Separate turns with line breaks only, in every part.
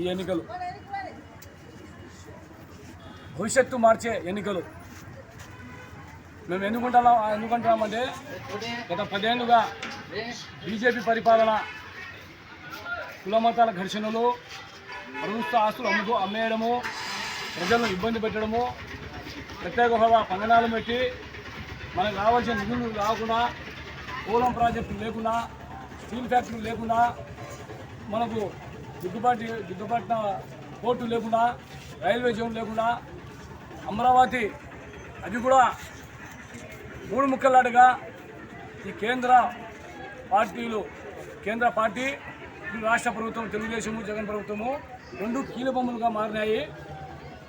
ఈ ఎన్నికలు. భవిష్యత్తు మార్చే ఎన్నికలు. మేము ఎందుకుంటున్నాం ఎందుకుంటున్నామంటే గత పదేళ్ళుగా బీజేపీ పరిపాలన కులమతాల ఘర్షణలు ప్రభుత్వ ఆస్తులు అమ్ము అమ్మేయడము ప్రజలను ఇబ్బంది పెట్టడము ప్రత్యేక హోదా పంగనాలు పెట్టి మనకు రావాల్సిన నిధులు రాకుండా పోలం ప్రాజెక్టులు లేకుండా స్టీల్ ఫ్యాక్టరీలు లేకుండా మనకు దిద్దుబాటు దిద్దుబాటున పోర్టు లేకుండా రైల్వే జోన్ లేకుండా అమరావతి అది కూడా మూడు ముక్కలాటగా ఈ కేంద్ర పార్టీలు కేంద్ర పార్టీ రాష్ట్ర ప్రభుత్వం తెలుగుదేశము జగన్ ప్రభుత్వము రెండు కీలబొమ్మలుగా మారినాయి.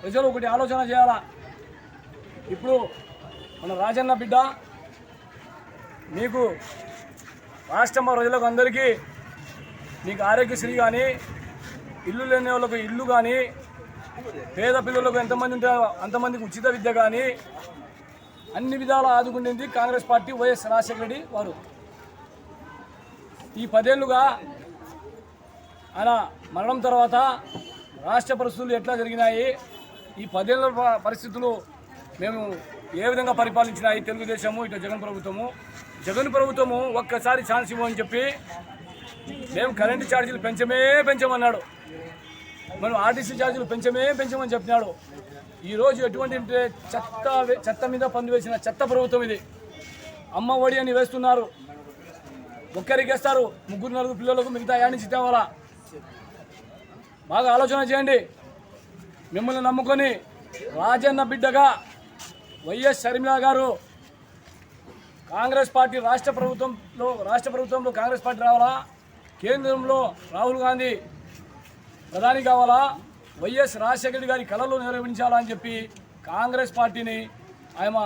ప్రజలు ఒకటి ఆలోచన చేయాలా? ఇప్పుడు మన రాజన్న బిడ్డ మీకు రాష్ట్రం ప్రజలకు అందరికీ మీకు ఆరోగ్యశ్రీ కానీ ఇల్లు లేని వాళ్ళకు ఇల్లు కానీ పేద పిల్లలకు ఎంతమంది ఉంటారో అంతమందికి ఉచిత విద్య కానీ అన్ని విధాలా ఆదుకుండింది Congress party YS Rajasekhara Reddy వారు. ఈ పదేళ్ళుగా ఆయన మరణం తర్వాత రాష్ట్ర పరిస్థితులు ఎట్లా జరిగినాయి ఈ పదేళ్ళ ప- పరిస్థితులు మేము ఏ విధంగా పరిపాలించినాయి తెలుగుదేశము ఇటు జగన్ ప్రభుత్వము. జగన్ ప్రభుత్వము ఒక్కసారి ఛాన్స్ ఇవ్వమని చెప్పి మేము కరెంటు ఛార్జీలు పెంచమే పెంచమన్నాడు. మనం ఆర్టీసీ ఛార్జీలు పెంచమే పెంచమని చెప్పినాడు. ఈరోజు ఎటువంటి చెత్త చెత్త మీద పందు వేసిన చెత్త ప్రభుత్వం ఇది. అమ్మ ఒడి అని వేస్తున్నారు. ఒక్కరికి వేస్తారు. ముగ్గురు నలుగురు పిల్లలకు మిగతా యాడించి తేవాలా? బాగా ఆలోచన చేయండి. మిమ్మల్ని నమ్ముకొని రాజన్న బిడ్డగా వైఎస్ షర్మిల గారు కాంగ్రెస్ పార్టీ రాష్ట్ర ప్రభుత్వంలో రాష్ట్ర ప్రభుత్వంలో కాంగ్రెస్ పార్టీ రావాలా? కేంద్రంలో రాహుల్ గాంధీ ప్రధాని కావాలా? వైఎస్ రాజశేఖర రెడ్డి గారి కళలు నెరవేర్చాలా అని చెప్పి కాంగ్రెస్ పార్టీని ఆయన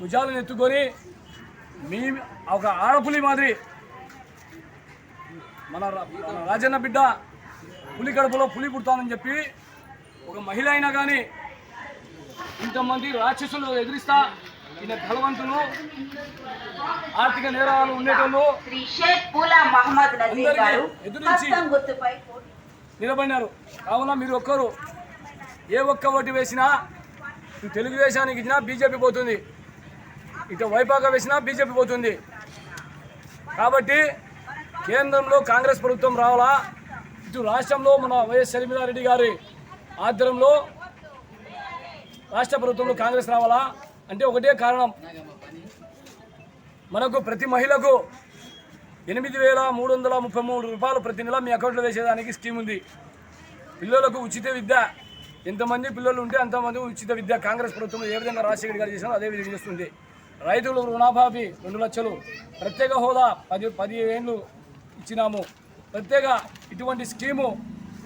భుజాలను ఎత్తుకొని మీ ఒక ఆడపులి మాదిరి మన రాజన్న బిడ్డ పులి కడుపులో పులి పుడతానని చెప్పి ఒక మహిళ అయినా కానీ ఇంతమంది రాక్షసులు ఎదిరిస్తా ఈయన బలవంతులు ఆర్థిక నేరాలు ఉండేటోళ్ళు ఎదురించి- నిలబడినారు. కావున మీరు ఒక్కరు ఏ ఒక్క ఓటు వేసినా తెలుగుదేశానికి ఇచ్చినా బీజేపీ పోతుంది. ఇటు వైపాక వేసినా బీజేపీ పోతుంది. కాబట్టి కేంద్రంలో కాంగ్రెస్ ప్రభుత్వం రావాలా? ఇటు రాష్ట్రంలో మన వైఎస్ షర్మిలారెడ్డి గారి ఆధ్వర్యంలో రాష్ట్ర ప్రభుత్వంలో కాంగ్రెస్ రావాలా? అంటే ఒకటే కారణం. మనకు ప్రతి మహిళకు ఎనిమిది వేల మూడు వందల ముప్పై మూడు రూపాయలు ప్రతి నెల మీ అకౌంట్లో వేసేదానికి స్కీమ్ ఉంది. పిల్లలకు ఉచిత విద్య. ఎంతమంది పిల్లలు ఉంటే అంతమంది ఉచిత విద్య. కాంగ్రెస్ ప్రభుత్వం ఏ విధంగా రాజశేఖర్ గారు చేశారో అదే విధంగా చేస్తుంది రైతులు రుణమాఫీ రెండు లక్షలు. ప్రత్యేక హోదా పది పది ఏళ్ళు ఇచ్చినాము. ప్రత్యేక ఇటువంటి స్కీము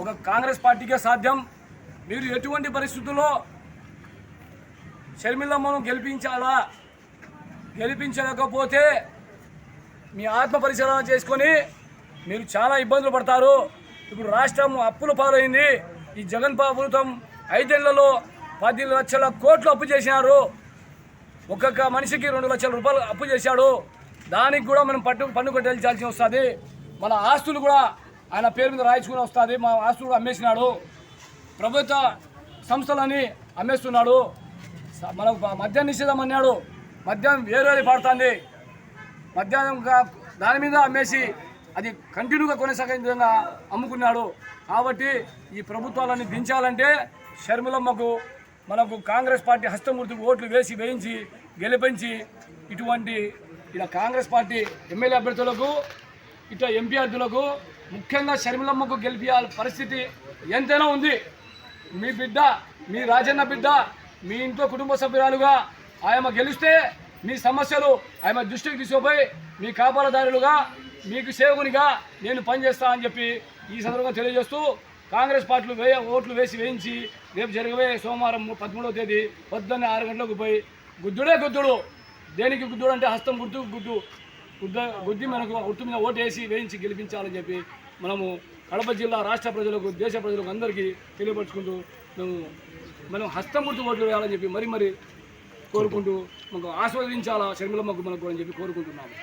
ఒక కాంగ్రెస్ పార్టీకే సాధ్యం. మీరు ఎటువంటి పరిస్థితుల్లో షర్మిలమ్మను గెలిపించాలా? గెలిపించలేకపోతే మీ ఆత్మ పరిశీలన చేసుకొని మీరు చాలా ఇబ్బందులు పడతారు. ఇప్పుడు రాష్ట్రం అప్పుల పాలైంది. ఈ జగన్ ప్రభుత్వం ఐదేళ్ళలో పది లక్షల కోట్లు అప్పు చేసినారు. ఒక్కొక్క మనిషికి రెండు లక్షల రూపాయలు అప్పు చేశాడు. దానికి కూడా మనం పట్టు పన్ను కట్టాల్సి వస్తుంది. మన ఆస్తులు కూడా ఆయన పేరు మీద రాయించుకుని వస్తుంది. మా ఆస్తులు కూడా అమ్మేసినాడు. ప్రభుత్వ సంస్థలని అమ్మేస్తున్నాడు. మన మనకు మద్యం నిషేధం అన్నాడు. మద్యం వేరే పడుతుంది. మధ్యాహ్నంగా దాని మీద అమ్మేసి అది కంటిన్యూగా కొనసాగే విధంగా అమ్ముకున్నాడు. కాబట్టి ఈ ప్రభుత్వాలన్నీ దించాలంటే షర్మిలమ్మకు మనకు కాంగ్రెస్ పార్టీ హస్తమూర్తికి ఓట్లు వేసి వేయించి గెలిపించి ఇటువంటి ఇలా కాంగ్రెస్ పార్టీ ఎమ్మెల్యే అభ్యర్థులకు ఇట్లా ఎంపీ అభ్యర్థులకు ముఖ్యంగా షర్మిలమ్మకు గెలిపించాల పరిస్థితి ఎంతైనా ఉంది. మీ బిడ్డ మీ రాజన్న బిడ్డ మీ ఇంట్లో కుటుంబ సభ్యురాలుగా ఆయమ గెలిస్తే మీ సమస్యలు ఆమె దృష్టికి తీసుకుపోయి మీ కాపాడదారులుగా మీకు సేవకునిగా నేను పనిచేస్తా అని చెప్పి ఈ సందర్భంగా తెలియజేస్తూ కాంగ్రెస్ పార్టీలు వేయ ఓట్లు వేసి వేయించి రేపు జరగబోయే సోమవారం పదమూడవ తేదీ పొద్దున్నే ఆరు గంటలకు పోయి గుద్దుడే గుద్దుడు. దేనికి గుద్దుడు అంటే హస్తం గుర్తు గుద్దు గుద్ద గుద్ది మనకు గుర్తు మీద ఓటు వేసి వేయించి గెలిపించాలని చెప్పి మనము కడప జిల్లా రాష్ట్ర ప్రజలకు దేశ ప్రజలకు అందరికీ తెలియపరుచుకుంటూ మేము మనం హస్తం గుర్తు ఓట్లు వేయాలని చెప్పి మరి మరి కోరుకుంటూ మాకు ఆస్వాదించాలా మగ్గు మనకు అని చెప్పి కోరుకుంటున్నాము.